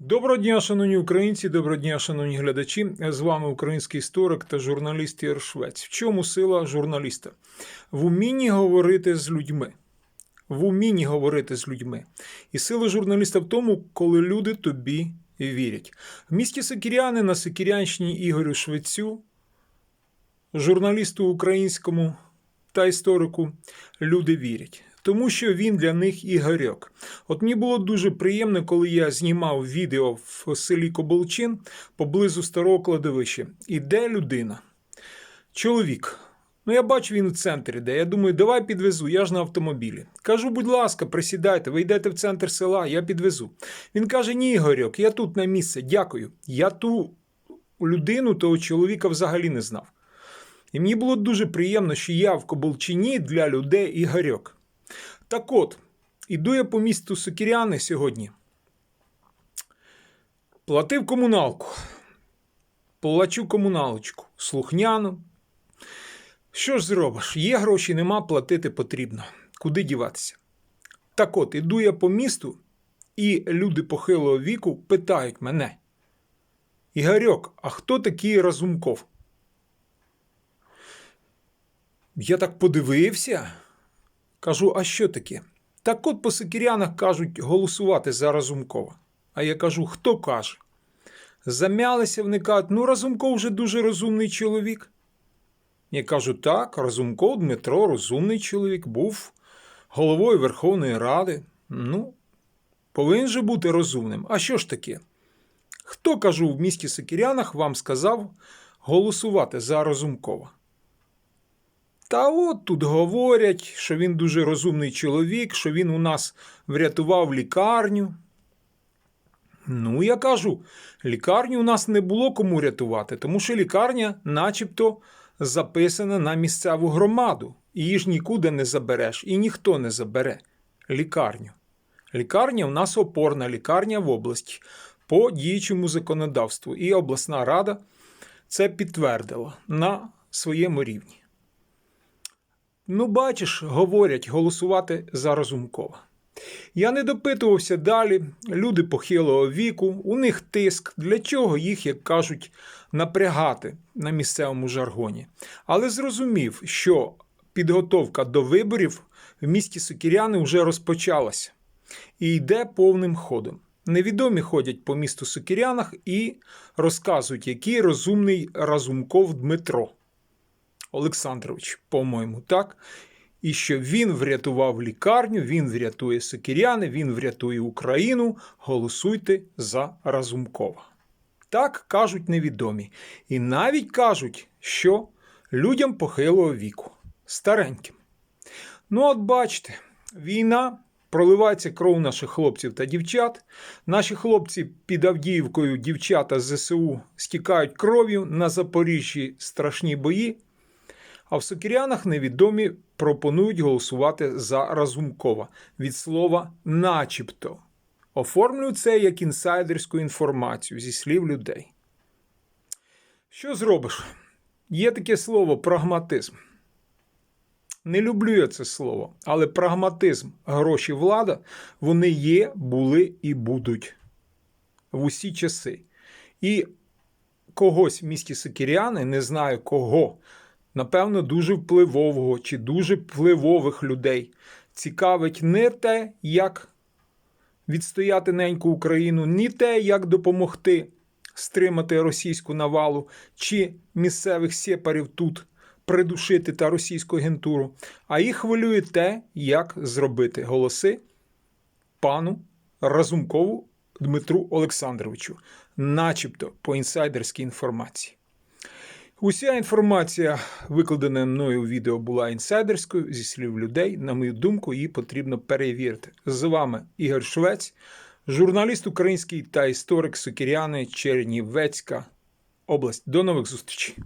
Доброго дня, шановні українці, доброго дня, шановні глядачі. З вами український історик та журналіст Ігор Швець. В чому сила журналіста? В умінні говорити з людьми. В умінні говорити з людьми. І сила журналіста в тому, коли люди тобі вірять. В місті Сокіряни на Сокірянщині Ігорю Швецю, журналісту українському та історику, люди вірять. Тому що він для них ігорьок. От мені було дуже приємно, коли я знімав відео в селі Коболчин поблизу старого кладовища. Іде людина, чоловік. Ну, я бачу, він в центрі де. Я думаю, давай підвезу, я ж на автомобілі. Кажу, будь ласка, присідайте, ви йдете в центр села, я підвезу. Він каже: Ні, Ігорьок, я тут на місце, дякую. Я ту людину, того чоловіка взагалі не знав. І мені було дуже приємно, що я в Коболчині для людей Ігорьок. Так от, іду я по місту Сокіряни сьогодні. Платив комуналку. Плачу комуналочку. Слухняно. Що ж зробиш? Є гроші, нема, платити потрібно. Куди діватися? Так от, іду я по місту, і люди похилого віку питають мене: Ігорьок, а хто такий Разумков? Я так подивився. Кажу, а що таке? Так от по сикірянах кажуть голосувати за Разумкова. А я кажу, хто каже? Замялися вони кажуть, ну Разумков вже дуже розумний чоловік. Я кажу, так, Разумков Дмитро, розумний чоловік, був головою Верховної Ради. Ну, повинен же бути розумним. А що ж таке? Хто, кажу, в місті Сокірянах вам сказав голосувати за Разумкова? Та от тут говорять, що він дуже розумний чоловік, що він у нас врятував лікарню. Ну, я кажу, лікарню у нас не було кому рятувати, тому що лікарня начебто записана на місцеву громаду. Її ж нікуди не забереш, і ніхто не забере лікарню. Лікарня у нас опорна лікарня в області по діючому законодавству. І обласна рада це підтвердила на своєму рівні. Ну, бачиш, говорять голосувати за Разумкова. Я не допитувався далі. Люди похилого віку, у них тиск, для чого їх, як кажуть, напрягати на місцевому жаргоні. Але зрозумів, що підготовка до виборів в місті Сокіряни вже розпочалася і йде повним ходом. Невідомі ходять по місту Сокірянах і розказують, який розумний Разумков Дмитро. Олександрович, по-моєму, так. І що він врятував лікарню, він врятує Сокіряни, він врятує Україну. Голосуйте за Разумкова. Так кажуть невідомі. І навіть кажуть, що людям похилого віку, стареньким. Ну, от бачите, війна. Проливається кров наших хлопців та дівчат. Наші хлопці під Авдіївкою, дівчата з ЗСУ стікають кров'ю на Запоріжжі страшні бої. А в Сокірянах невідомі пропонують голосувати за Разумкова від слова начебто. Оформлюю це як інсайдерську інформацію зі слів людей. Що зробиш? Є таке слово прагматизм. Не люблю я це слово, але прагматизм, гроші, влада, вони є, були і будуть в усі часи. І когось в місті Сокіряни, не знаю кого, напевно, дуже впливового чи дуже впливових людей цікавить не те, як відстояти неньку Україну, ні те, як допомогти стримати російську навалу чи місцевих сепарів тут придушити та російську агентуру, а їх хвилює те, як зробити голоси пану Разумкову Дмитру Олександровичу, начебто по інсайдерській інформації. Уся інформація, викладена мною у відео, була інсайдерською зі слів людей. На мою думку, її потрібно перевірити. З вами Ігор Швець, журналіст український та історик Сокіряни Чернівецька область. До нових зустрічей!